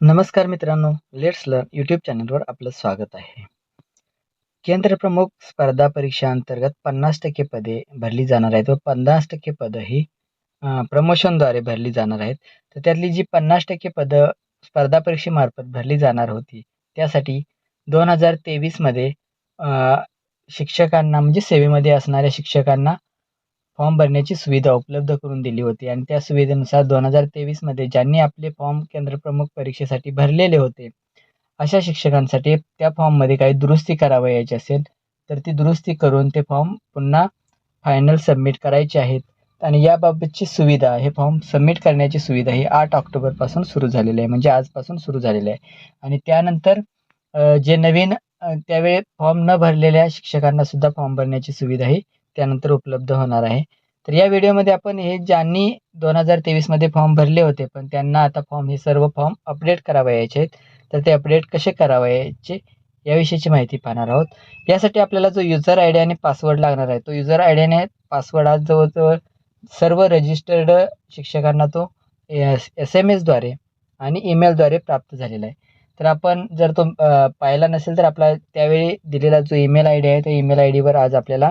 नमस्कार मित्रांनो let's learn YouTube चॅनलवर आपलं स्वागत आहे. केंद्र प्रमुख स्पर्धा परीक्षा अंतर्गत पन्नास टक्के पदे भरली जाणार आहेत व पन्नास टक्के पदं ही प्रमोशनद्वारे भरली जाणार आहेत. तर त्यातली जी पन्नास टक्के पदं स्पर्धा परीक्षेमार्फत भरली जाणार होती त्यासाठी दोन हजार तेवीसमध्ये शिक्षकांना म्हणजे सेवेमध्ये असणाऱ्या शिक्षकांना फॉर्म भरण्याची सुविधा उपलब्ध करून दिली होती आणि त्या सुविधेनुसार दोन हजार तेवीसमध्ये ज्यांनी आपले फॉर्म केंद्रप्रमुख परीक्षेसाठी भरलेले होते अशा शिक्षकांसाठी त्या फॉर्ममध्ये काही दुरुस्ती करावयाची असेल तर ती दुरुस्ती करून ते फॉर्म पुन्हा फायनल सबमिट करायचे आहेत. आणि याबाबतची सुविधा हे फॉर्म सबमिट करण्याची सुविधा ही आठ ऑक्टोबरपासून सुरू झालेली आहे म्हणजे आजपासून सुरू झालेली आहे. आणि त्यानंतर जे नवीन त्यावेळी फॉर्म न भरलेल्या शिक्षकांना सुद्धा फॉर्म भरण्याची सुविधा ही त्यानंतर उपलब्ध होणार आहे. तर या व्हिडिओमध्ये आपण हे ज्यांनी दोन हजार तेवीसमध्ये फॉर्म भरले होते पण त्यांना आता फॉर्म हे सर्व फॉर्म अपडेट करावयाचे आहेत तर ते अपडेट कसे करावयाचे याविषयीची माहिती पाहणार आहोत. यासाठी आपल्याला जो युजर आय डी आणि पासवर्ड लागणार आहे तो युजर आय डी आणि पासवर्ड आज जवळजवळ सर्व रजिस्टर्ड शिक्षकांना तो एस एस एम एसद्वारे आणि ईमेलद्वारे प्राप्त झालेला आहे. तर आपण जर तो पाहिला नसेल तर आपला त्यावेळी दिलेला जो ईमेल आय डी आहे त्या ईमेल आय डीवर आज आपल्याला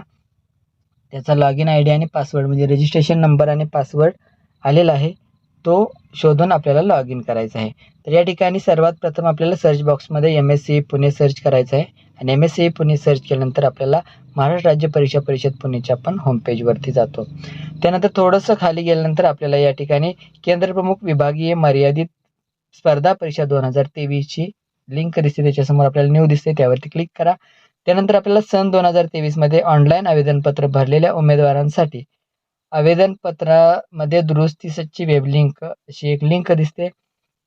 त्याचा लॉग इन आय डी आणि पासवर्ड म्हणजे रजिस्ट्रेशन नंबर आणि पासवर्ड आलेला आहे. तो शोधून आपल्याला लॉग इन करायचा आहे. तर या ठिकाणी सर्वात प्रथम आपल्याला सर्च बॉक्समध्ये M S C Pune search करायचं आहे. आणि M S C Pune search केल्यानंतर आपल्याला महाराष्ट्र राज्य परीक्षा परिषद पुणेच्या आपण होमपेजवरती जातो. त्यानंतर थोडंसं खाली गेल्यानंतर आपल्याला या ठिकाणी केंद्रप्रमुख विभागीय मर्यादित स्पर्धा परीक्षा दोन हजार तेवीसची लिंक दिसते. त्याच्यासमोर आपल्याला न्यू दिसते. त्यावरती क्लिक करा. त्यानंतर आपल्याला सन दोन हजार तेवीसमध्ये ऑनलाईन आवेदनपत्र भरलेल्या उमेदवारांसाठी आवेदनपत्रामध्ये दुरुस्तीची वेब लिंक अशी एक लिंक दिसते.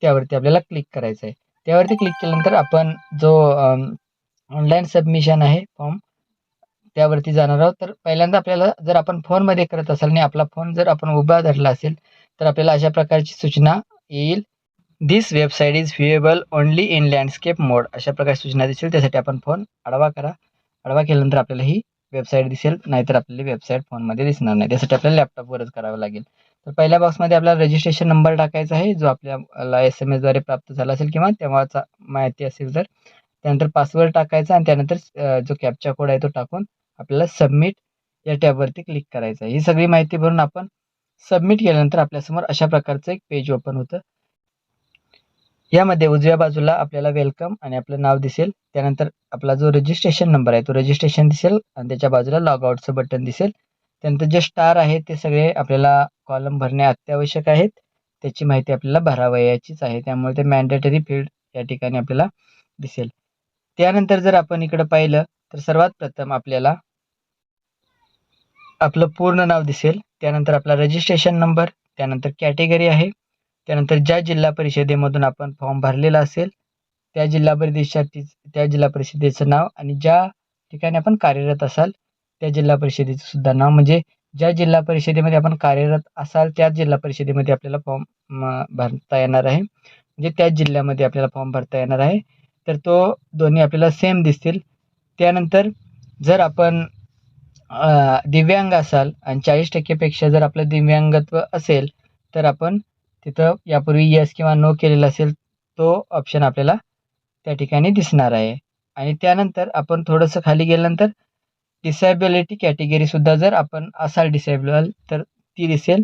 त्यावरती आपल्याला क्लिक करायचं आहे त्यावरती क्लिक केल्यानंतर आपण जो ऑनलाईन सबमिशन आहे फॉर्म त्यावरती जाणार आहोत. तर पहिल्यांदा आपल्याला जर आपण फोनमध्ये करत असाल आणि आपला फोन जर आपण उभा धरला असेल तर आपल्याला अशा प्रकारची सूचना येईल. This website is viewable only in landscape mode अशा प्रकारची सूचना दिसेल त्यासाठी आपण फोन आडवा करा. आडवा केल्यानंतर आपल्याला ही वेबसाईट दिसेल नाहीतर आपल्याला वेबसाईट फोनमध्ये दिसणार नाही. त्यासाठी आपल्याला लॅपटॉपवरच करावं लागेल. तर पहिल्या बॉक्समध्ये आपल्याला रजिस्ट्रेशन नंबर टाकायचा आहे जो आपल्याला एस एम एसद्वारे प्राप्त झाला असेल किंवा तेव्हाचा माहिती असेल तर. त्यानंतर पासवर्ड टाकायचा आणि त्यानंतर जो कॅपचा कोड आहे तो टाकून आपल्याला सबमिट या टॅबवरती क्लिक करायचं आहे. ही सगळी माहिती भरून आपण सबमिट केल्यानंतर आपल्यासमोर अशा प्रकारचं एक पेज ओपन होतं. यामध्ये उजव्या बाजूला आपल्याला वेलकम आणि आपलं नाव दिसेल. त्यानंतर आपला जो रजिस्ट्रेशन नंबर आहे तो रजिस्ट्रेशन दिसेल आणि त्याच्या बाजूला लॉग आउटचं बटन दिसेल. त्यानंतर जे स्टार आहे ते सगळे आपल्याला कॉलम भरणे अत्यावश्यक आहेत. त्याची माहिती आपल्याला भरावयाचीच आहे. त्यामुळे ते मॅन्डेटरी फील्ड या ठिकाणी आपल्याला दिसेल. त्यानंतर जर आपण इकडं पाहिलं तर सर्वात प्रथम आपल्याला आपलं पूर्ण नाव दिसेल. त्यानंतर आपला रजिस्ट्रेशन नंबर त्यानंतर कॅटेगरी आहे. त्यानंतर ज्या जिल्हा परिषदेमधून आपण फॉर्म भरलेला असेल त्या जिल्हा परिषदेसाठी त्या जिल्हा परिषदेचं नाव आणि ज्या ठिकाणी आपण कार्यरत असाल त्या जिल्हा परिषदेचं सुद्धा नाव. म्हणजे ज्या जिल्हा परिषदेमध्ये आपण कार्यरत असाल त्याच जिल्हा परिषदेमध्ये आपल्याला फॉर्म भरता येणार आहे. म्हणजे त्याच जिल्ह्यामध्ये आपल्याला फॉर्म भरता येणार आहे. तर तो दोन्ही आपल्याला सेम दिसतील. त्यानंतर जर आपण दिव्यांग असाल आणि चाळीस टक्केपेक्षा जर आपलं दिव्यांगत्व असेल तर आपण तिथं यापूर्वी यस किंवा नो केलेला असेल तो ऑप्शन आपल्याला त्या ठिकाणी दिसणार आहे. आणि त्यानंतर आपण थोडंसं खाली गेल्यानंतर डिसेबिलिटी कॅटेगरीसुद्धा जर आपण असाल डिसेबल तर ती दिसेल.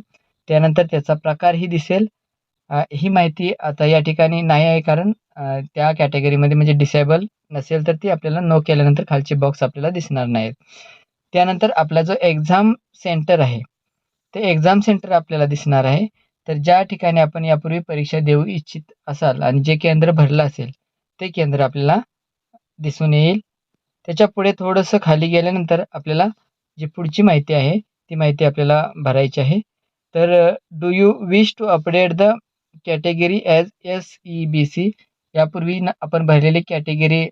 त्यानंतर त्याचा प्रकारही दिसेल. ही माहिती आता या ठिकाणी नाही आहे कारण त्या कॅटेगरीमध्ये म्हणजे डिसेबल नसेल तर ती आपल्याला नो केल्यानंतर खालचे बॉक्स आपल्याला दिसणार नाहीत त्यानंतर आपला जो एक्झाम सेंटर आहे ते एक्झाम सेंटर आपल्याला दिसणार आहे. तर ज्या ठिकाणी आपण यापूर्वी परीक्षा देऊ इच्छित असाल आणि जे केंद्र भरलं असेल ते केंद्र आपल्याला दिसून येईल. त्याच्या पुढे थोडंसं खाली गेल्यानंतर आपल्याला जी पुढची माहिती आहे ती माहिती आपल्याला भरायची आहे. तर do you wish to update the category as S E B C यापूर्वी आपण भरलेली कॅटेगरी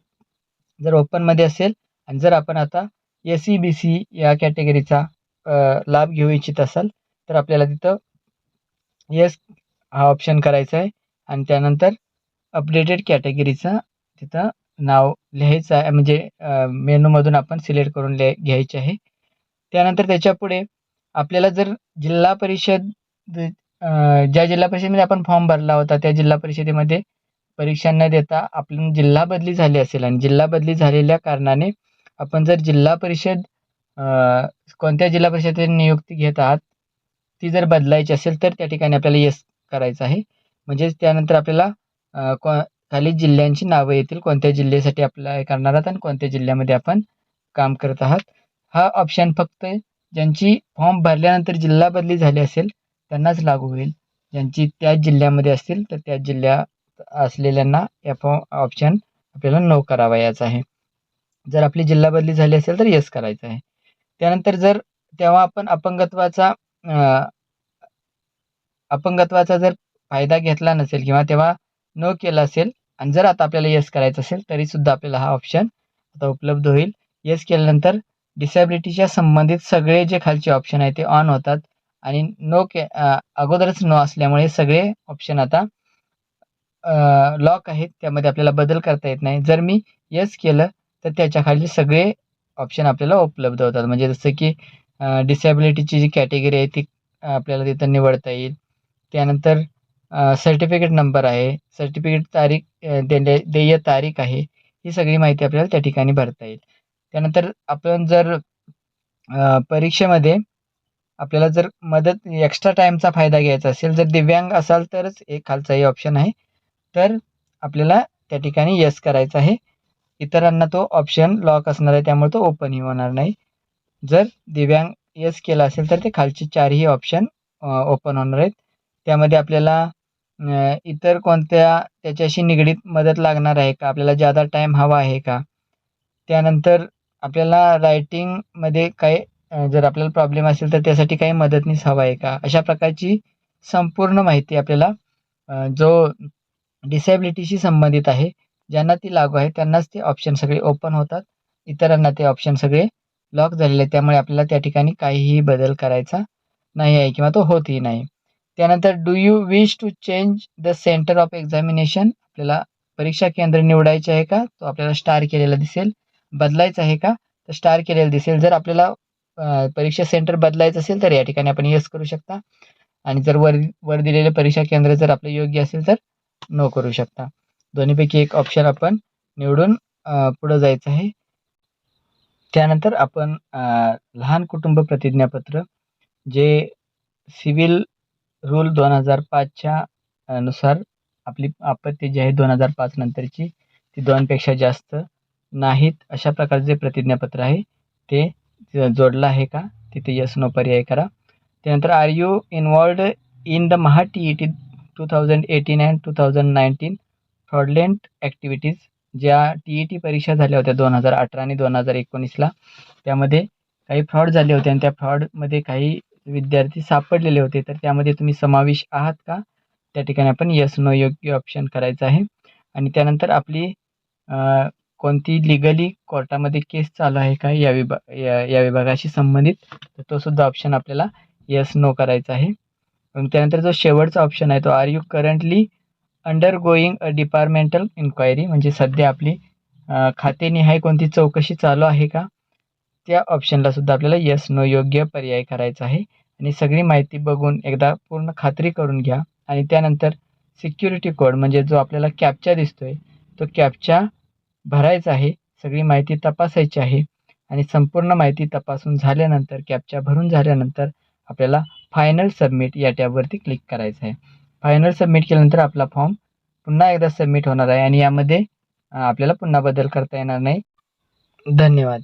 जर ओपनमध्ये असेल आणि जर आपण आता एस ई बी सी या कॅटेगरीचा लाभ घेऊ इच्छित असाल तर आपल्याला तिथं येस हा ऑप्शन करायचा आहे. आणि त्यानंतर अपडेटेड कॅटेगरीचं तिथं नाव लिहायचं आहे. म्हणजे मेनूमधून आपण सिलेक्ट करून लिह घ्यायचे आहे. त्यानंतर त्याच्यापुढे आपल्याला जर जिल्हा परिषद ज्या जिल्हा परिषदेमध्ये आपण फॉर्म भरला होता त्या जिल्हा परिषदेमध्ये परीक्षा न देता आपण जिल्हा बदली झाली असेल. आणि जिल्हा बदली झालेल्या कारणाने आपण जर जिल्हा परिषद कोणत्या जिल्हा परिषदेत नियुक्ती घेत आहात ती जर बदलायची असेल तर त्या ठिकाणी आपल्याला येस करायचं आहे. म्हणजेच त्यानंतर आपल्याला को खाली जिल्ह्यांची नावं येतील. कोणत्या जिल्ह्यासाठी अप्लाय करणार आहात आणि कोणत्या जिल्ह्यामध्ये आपण काम करत आहात. हा ऑप्शन फक्त ज्यांची फॉर्म भरल्यानंतर जिल्हा बदली झाली असेल त्यांनाच लागू होईल. ज्यांची त्याच जिल्ह्यामध्ये असतील तर त्याच जिल्ह्यात असलेल्यांना या फॉर्म ऑप्शन आपल्याला नो करावयाचा आहे. जर आपली जिल्हा बदली झाली असेल तर येस करायचं आहे. त्यानंतर जर तेव्हा आपण अपंगत्वाचा अपंगत्वाचा जर फायदा घेतला नसेल किंवा तेव्हा न केला असेल आणि जर आता आपल्याला येस करायचं असेल तरीसुद्धा आपल्याला हा ऑप्शन आता उपलब्ध होईल. येस केल्यानंतर डिसॅबिलिटीच्या संबंधित सगळे जे खालचे ऑप्शन आहे ते ऑन होतात आणि नो के अगोदरच नो असल्यामुळे सगळे ऑप्शन आता लॉक आहेत. त्यामध्ये आपल्याला बदल करता येत नाही. जर मी येस केलं तर त्याच्याखाली सगळे ऑप्शन आपल्याला उपलब्ध होतात. म्हणजे जसं की डिसॅबिलिटीची जी कॅटेगरी आहे ती आपल्याला तिथं निवडता येईल. त्यानंतर सर्टिफिकेट नंबर आहे. सर्टिफिकेट तारीख अ, देय तारीख आहे. ही सगळी माहिती आपल्याला त्या ठिकाणी भरता येईल. त्यानंतर आपण जर परीक्षेमध्ये आपल्याला जर मदत एक्स्ट्रा टाईमचा फायदा घ्यायचा असेल जर दिव्यांग असाल तरच एक खालचाही ऑप्शन आहे. तर आपल्याला त्या ठिकाणी येस करायचं आहे. इतरांना तो ऑप्शन लॉक असणार आहे त्यामुळे तो ओपनही होणार नाही. जर दिव्यांग येस केला असेल तर ते खालचे चारही ऑप्शन ओपन होणार आहेत. त्यामध्ये आपल्याला इतर कोणत्या त्याच्याशी निगडीत मदत लागणार आहे का? आपल्याला जादा टाईम हवा आहे का? त्यानंतर आपल्याला रायटिंगमध्ये काही जर आपल्याला प्रॉब्लेम असेल तर त्यासाठी काही मदतनीस हवा आहे का? अशा प्रकारची संपूर्ण माहिती आपल्याला जो डिसॅबिलिटीशी संबंधित आहे ज्यांना ती लागू आहे त्यांनाच ते ऑप्शन सगळे ओपन होतात. इतरांना ते ऑप्शन सगळे लॉक झालेलं आहे त्यामुळे आपल्याला त्या ठिकाणी काहीही बदल करायचा नाही आहे किंवा तो होतही नाही. त्यानंतर do you wish to change the centre of examination आपल्याला परीक्षा केंद्र निवडायचे आहे का? तो आपल्याला स्टार केलेला दिसेल. बदलायचं आहे का? तर स्टार केलेलं दिसेल. जर आपल्याला परीक्षा सेंटर बदलायचं असेल तर या ठिकाणी आपण येस करू शकता. आणि जर वर वर दिलेले परीक्षा केंद्र जर आपलं योग्य असेल तर नो करू शकता. दोन्हीपैकी एक ऑप्शन आपण निवडून पुढं जायचं आहे. त्यानंतर आपण लहान कुटुंब प्रतिज्ञापत्र जे सिव्हिल रूल दोन हजार पाचच्या नुसार आपली आपत्ती जी आहे दोन हजार पाच नंतरची ती दोनपेक्षा जास्त नाहीत अशा प्रकारचे प्रतिज्ञापत्र आहे ते जोडलं आहे का? तिथे यस नो पर्याय करा. त्यानंतर are you involved in the Maha T E T two thousand eighteen and two thousand nineteen fraudulent activities ज्या टी ई टी परीक्षा झाल्या होत्या दोन हजार अठरा आणि दोन हजार एकोणीसला त्यामध्ये काही फ्रॉड झाले होते आणि त्या फ्रॉडमध्ये काही विद्यार्थी सापडलेले होते. तर त्यामध्ये तुम्ही समावेश आहात का? त्या ठिकाणी आपण यस नो योग्य ऑप्शन करायचं आहे. आणि त्यानंतर आपली कोणती लिगली कोर्टामध्ये केस चालू आहे का या विभा या या विभागाशी संबंधित? तर तो सुद्धा ऑप्शन आपल्याला यस नो करायचा आहे. त्यानंतर जो शेवटचा ऑप्शन आहे तो are you currently undergoing a departmental inquiry म्हणजे सध्या आपली खातेनिहाय कोणती चौकशी चालू आहे का? त्या ऑप्शनला सुद्धा आपल्याला यस नो योग्य पर्याय करायचा आहे. आणि सगळी माहिती बघून एकदा पूर्ण खात्री करून घ्या. आणि त्यानंतर सिक्युरिटी कोड म्हणजे जो आपल्याला कॅपचा आहे तो कॅपचा भरायचा आहे. सगळी माहिती तपासायची आहे. आणि संपूर्ण माहिती तपासून झाल्यानंतर कॅपचा भरून झाल्यानंतर आपल्याला फायनल सबमिट या टॅबवरती क्लिक करायचं आहे. फायनल सबमिट केल्यानंतर आपला फॉर्म पुन्हा एकदा सबमिट होणार आहे आणि यामध्ये आपल्याला पुन्हा बदल करता येणार नाही. धन्यवाद.